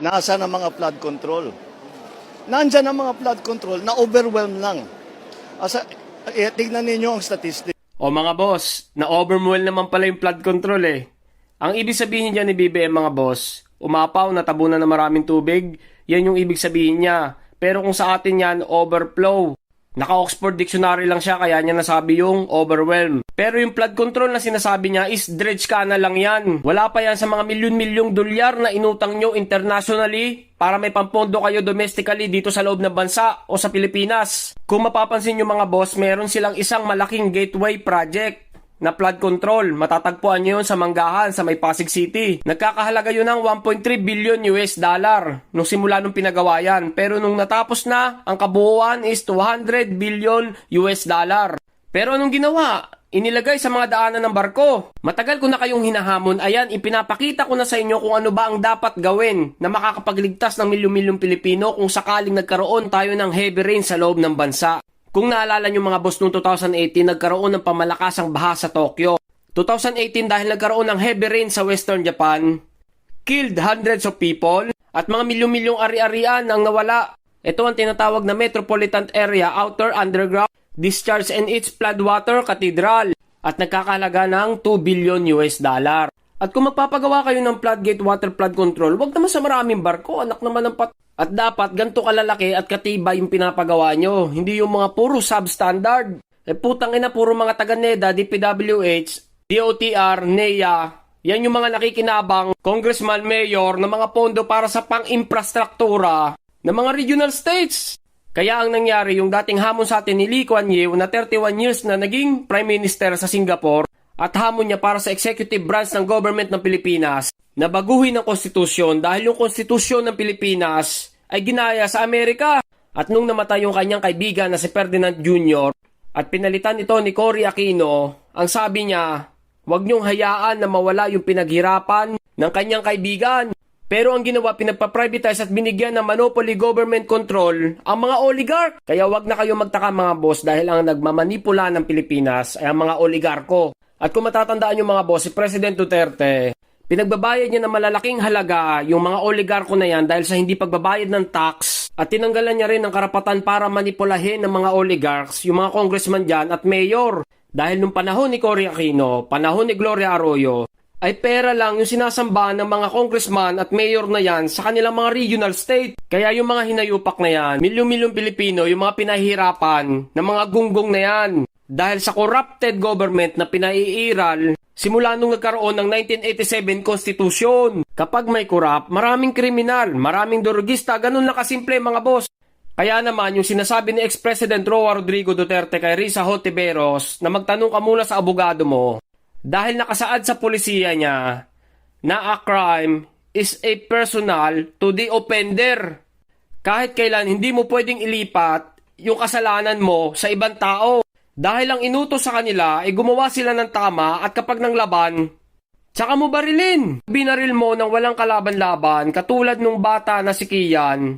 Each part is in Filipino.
Nasa ang mga flood control? Nandyan ang mga flood control na overwhelm lang. Asa, eh, tignan ninyo ang statistics. O mga boss, na-overwhelm naman pala yung flood control eh. Ang ibig sabihin dyan ni BBM mga boss, umapaw, natabunan na maraming tubig, yan yung ibig sabihin niya. Pero kung sa atin yan, overflow. Naka-Oxford Dictionary lang siya kaya niya nasabi yung overwhelm. Pero yung flood control na sinasabi niya is dredge canal lang yan. Wala pa yan sa mga milyon-milyong dolyar na inutang nyo internationally para may pampondo kayo domestically dito sa loob ng bansa o sa Pilipinas. Kung mapapansin nyo mga boss, meron silang isang malaking gateway project na flood control. Matatagpuan nyo yun sa Manggahan, sa may Pasig City. Nagkakahalaga yun ng 1.3 billion US dollar nung simula nung pinagawa yan. Pero nung natapos na, ang kabuuan is 200 billion US dollar. Pero anong ginawa? Inilagay sa mga daanan ng barko. Matagal ko na kayong hinahamon, ayan, ipinapakita ko na sa inyo kung ano ba ang dapat gawin na makakapagligtas ng milyong-milyong Pilipino kung sakaling nagkaroon tayo ng heavy rain sa loob ng bansa. Kung naalala nyo mga boss noong 2018, nagkaroon ng pamalakasang baha sa Tokyo. 2018 dahil nagkaroon ng heavy rain sa Western Japan, killed hundreds of people at mga milyong-milyong ari-arian ang nawala. Ito ang tinatawag na Metropolitan Area Outer Underground Discharge and its Floodwater Cathedral at nagkakalaga ng 2 billion US dollar. At kung magpapagawa kayo ng floodgate water flood control, wag naman sa maraming barko, anak naman ng pat... At dapat ganito kalalaki at katibay yung pinapagawa nyo, hindi yung mga puro substandard. Eh putang ina, puro mga taga-NEDA, DPWH, DOTR, NEA, yan yung mga nakikinabang congressman, mayor na mga pondo para sa pang-infrastruktura ng mga regional states. Kaya ang nangyari, yung dating hamon sa atin ni Lee Kuan Yew na 31 years na naging Prime Minister sa Singapore at hamon niya para sa executive branch ng government ng Pilipinas na baguhin ang konstitusyon dahil yung konstitusyon ng Pilipinas ay ginaya sa Amerika. At nung namatay yung kanyang kaibigan na si Ferdinand Jr. at pinalitan ito ni Cory Aquino, ang sabi niya, huwag niyong hayaan na mawala yung pinaghirapan ng kanyang kaibigan. Pero ang ginawa, pinagpa-privatize at binigyan ng monopoly government control ang mga oligarch. Kaya wag na kayo magtaka mga boss dahil ang nagmamanipula ng Pilipinas ay ang mga oligarko. At kung matatandaan yung mga boss, si President Duterte, pinagbabayad niya ng malalaking halaga yung mga oligarko na yan dahil sa hindi pagbabayad ng tax at tinanggalan niya rin ng karapatan para manipulahin ng mga oligarchs, yung mga congressman dyan at mayor. Dahil nung panahon ni Cory Aquino, panahon ni Gloria Arroyo, ay pera lang yung sinasamba ng mga congressman at mayor na yan sa kanilang mga regional state. Kaya yung mga hinayupak na yan, milyong-milyong Pilipino, yung mga pinahirapan ng mga gunggong na yan. Dahil sa corrupted government na pinaiiral, simula nung nagkaroon ng 1987 Constitution. Kapag may corrupt, maraming kriminal, maraming durugista, ganun lang kasimple mga boss. Kaya naman yung sinasabi ni ex-president Roa Rodrigo Duterte kay Risa Hontiveros na magtanong ka muna sa abogado mo dahil nakasaad sa polisiya niya na a crime is a personal to the offender. Kahit kailan hindi mo pwedeng ilipat yung kasalanan mo sa ibang tao. Dahil ang inutos sa kanila ay gumawa sila ng tama at kapag nang laban, tsaka mo barilin. Binaril mo ng walang kalaban-laban katulad nung bata na si Kian.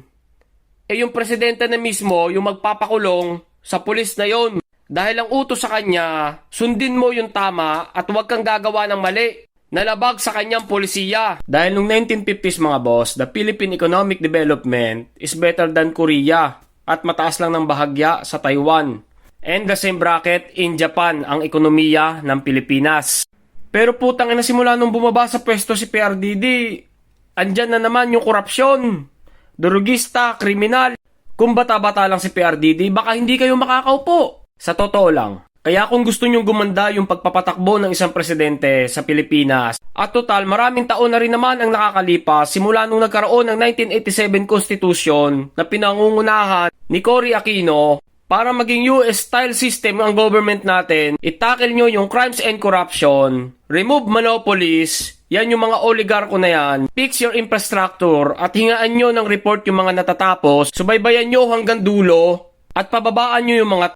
Eh yung presidente na mismo yung magpapakulong sa pulis na yon. Dahil ang utos sa kanya, sundin mo yung tama at huwag kang gagawa ng mali. Nalabag sa kanyang polisiya. Dahil noong 1950s mga boss, the Philippine Economic Development is better than Korea at mataas lang ng bahagya sa Taiwan. And the same bracket in Japan ang ekonomiya ng Pilipinas. Pero putang ina simula nung bumaba sa pwesto si PRDD, andyan na naman yung korupsyon, durugista, kriminal. Kung bata-bata lang si PRDD, baka hindi kayo makakaupo. Sa totoo lang. Kaya kung gusto nyong gumanda yung pagpapatakbo ng isang presidente sa Pilipinas, at total maraming taon na rin naman ang nakakalipas simula nung nagkaroon ng 1987 Constitution na pinangungunahan ni Cory Aquino para maging US-style system ang government natin, itakil nyo yung crimes and corruption, remove monopolies, yan yung mga oligarko na yan, fix your infrastructure, at hingaan nyo ng report yung mga natatapos, subaybayan nyo hanggang dulo, at pababaan nyo yung mga